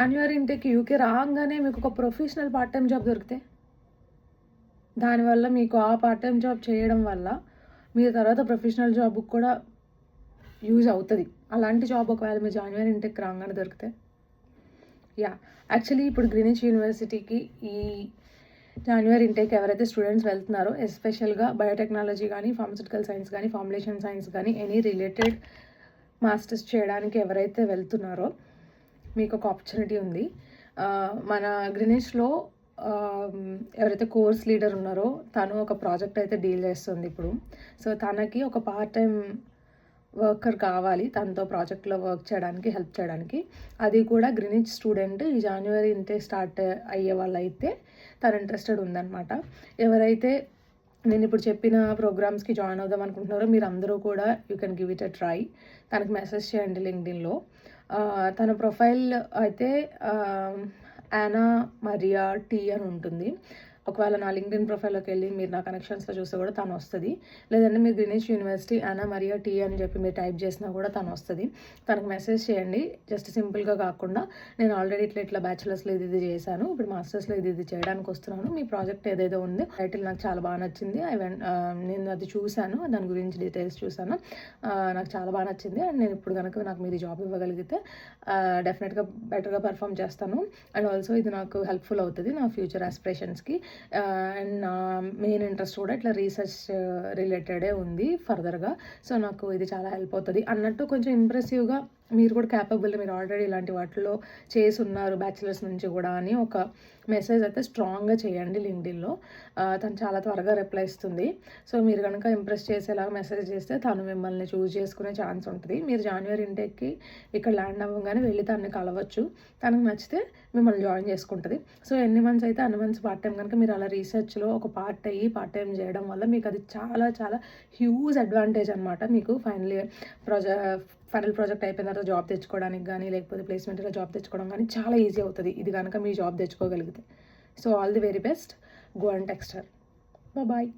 January ఇంటేకి UK రాగానే మీకు ఒక ప్రొఫెషనల్ పార్ట్ టైం జాబ్ దొరికితే? దానివల్ల మీకు ఆ పార్ట్ టైం జాబ్ చేయడం వల్ల మీరు తర్వాత ప్రొఫెషనల్ జాబ్కి కూడా యూజ్ అవుతుంది. అలాంటి జాబ్ ఒకవేళ మీరు జాన్యువరి ఇంటెక్ రాగానే దొరికితే? యా. యాక్చువల్లీ ఇప్పుడు గ్రీనిచ్ యూనివర్సిటీకి ఈ జాన్యువరి ఇంటేక్ ఎవరైతే స్టూడెంట్స్ వెళ్తున్నారో ఎస్పెషల్గా బయోటెక్నాలజీ కానీ ఫార్మసిటికల్ సైన్స్ కానీ ఫార్ములేషన్ సైన్స్ కానీ ఎనీ రిలేటెడ్ మాస్టర్స్ చేయడానికి ఎవరైతే వెళ్తున్నారో మీకు ఒక ఆపర్చునిటీ ఉంది మన గ్రినేష్లో ఎవరైతే కోర్స్ లీడర్ ఉన్నారో తను ఒక ప్రాజెక్ట్ అయితే డీల్ చేస్తుంది ఇప్పుడు. సో తనకి ఒక పార్ట్ టైం వర్కర్ కావాలి తనతో ప్రాజెక్ట్లో వర్క్ చేయడానికి హెల్ప్ చేయడానికి. అది కూడా గ్రీనిచ్ స్టూడెంట్ ఈ జనవరి ఇంటే స్టార్ట్ అయ్యే వాళ్ళైతే తను ఇంట్రెస్టెడ్ ఉందన్నమాట. ఎవరైతే నేను ఇప్పుడు చెప్పిన ప్రోగ్రామ్స్కి జాయిన్ అవుదాం అనుకుంటున్నారో మీరు అందరూ కూడా you can give it a try. తనకు మెసేజ్ చేయండి లింక్డ్ఇన్లో. తన ప్రొఫైల్ అయితే యానా మరియా టీ అని ఉంటుంది. ఒకవేళ నా లింక్డ్ఇన్ ప్రొఫైల్లోకి వెళ్ళి మీరు నా కనెక్షన్స్లో చూస్తే కూడా తను వస్తుంది. లేదంటే మీరు గ్రీనిష్ యూనివర్సిటీ అనా మరియా టీ అని చెప్పి మీరు టైప్ చేసినా కూడా తను వస్తుంది. తనకు మెసేజ్ చేయండి. జస్ట్ సింపుల్గా కాకుండా నేను ఆల్రెడీ ఇట్లా ఇట్లా బ్యాచులర్స్లో ఇది ఇది చేశాను. ఇప్పుడు మాస్టర్స్లో ఇది ఇది చేయడానికి వస్తున్నాను. మీ ప్రాజెక్ట్ ఏదైతే ఉంది టైటిల్ నాకు చాలా బాగా నచ్చింది. ఐ వెన్ నేను అది చూశాను. దాని గురించి డీటెయిల్స్ చూశాను. నాకు చాలా బాగా నచ్చింది. అండ్ నేను ఇప్పుడు కనుక నాకు మీరు జాబ్ ఇవ్వగలిగితే డెఫినెట్గా బెటర్గా పర్ఫామ్ చేస్తాను. అండ్ ఆల్సో ఇది నాకు హెల్ప్ఫుల్ అవుతుంది నా ఫ్యూచర్ ఆస్పిరేషన్స్కి. అండ్ నా మెయిన్ ఇంట్రెస్ట్ కూడా ఇట్లా రీసెర్చ్ రిలేటెడే ఉంది ఫర్దర్గా సో నాకు ఇది చాలా హెల్ప్ అవుతుంది. అన్నట్టు కొంచెం ఇంప్రెసివ్గా మీరు కూడా క్యాపబుల్ మీరు ఆల్రెడీ ఇలాంటి వాటిలో చేసి ఉన్నారు బ్యాచిలర్స్ నుంచి కూడా అని ఒక మెసేజ్ అయితే స్ట్రాంగ్గా చేయండి లింక్డిన్లో తను చాలా త్వరగా రిప్లై ఇస్తుంది. సో మీరు కనుక ఇంప్రెస్ చేసేలాగా మెసేజ్ చేస్తే తను మిమ్మల్ని చూస్ చేసుకునే ఛాన్స్ ఉంటుంది. మీరు జనవరి ఇంటెక్కి ఇక్కడ ల్యాండ్ అవ్వగానే వెళ్ళి తనని కలవచ్చు. తనకు నచ్చితే మిమ్మల్ని జాయిన్ చేసుకుంటుంది. సో ఎన్ని మంత్స్ అయితే అన్ని మంత్స్ పార్ట్ టైం కనుక మీరు అలా రీసెర్చ్లో ఒక పార్ట్ అయ్యి పార్ట్ టైం చేయడం వల్ల మీకు అది చాలా చాలా హ్యూజ్ అడ్వాంటేజ్ అనమాట మీకు ఫైనలీ ప్రాజె ఫైనల్ ప్రాజెక్ట్ అయిపోయిన తర్వాత జాబ్ తెచ్చుకోవడానికి కానీ లేకపోతే ప్లేస్మెంట్లో జాబ్ తెచ్చుకోవడం కానీ చాలా ఈజీ అవుతుంది. ఇది కనుక మీ job తెచ్చుకోగలిగితే. So all the very best go and texture bye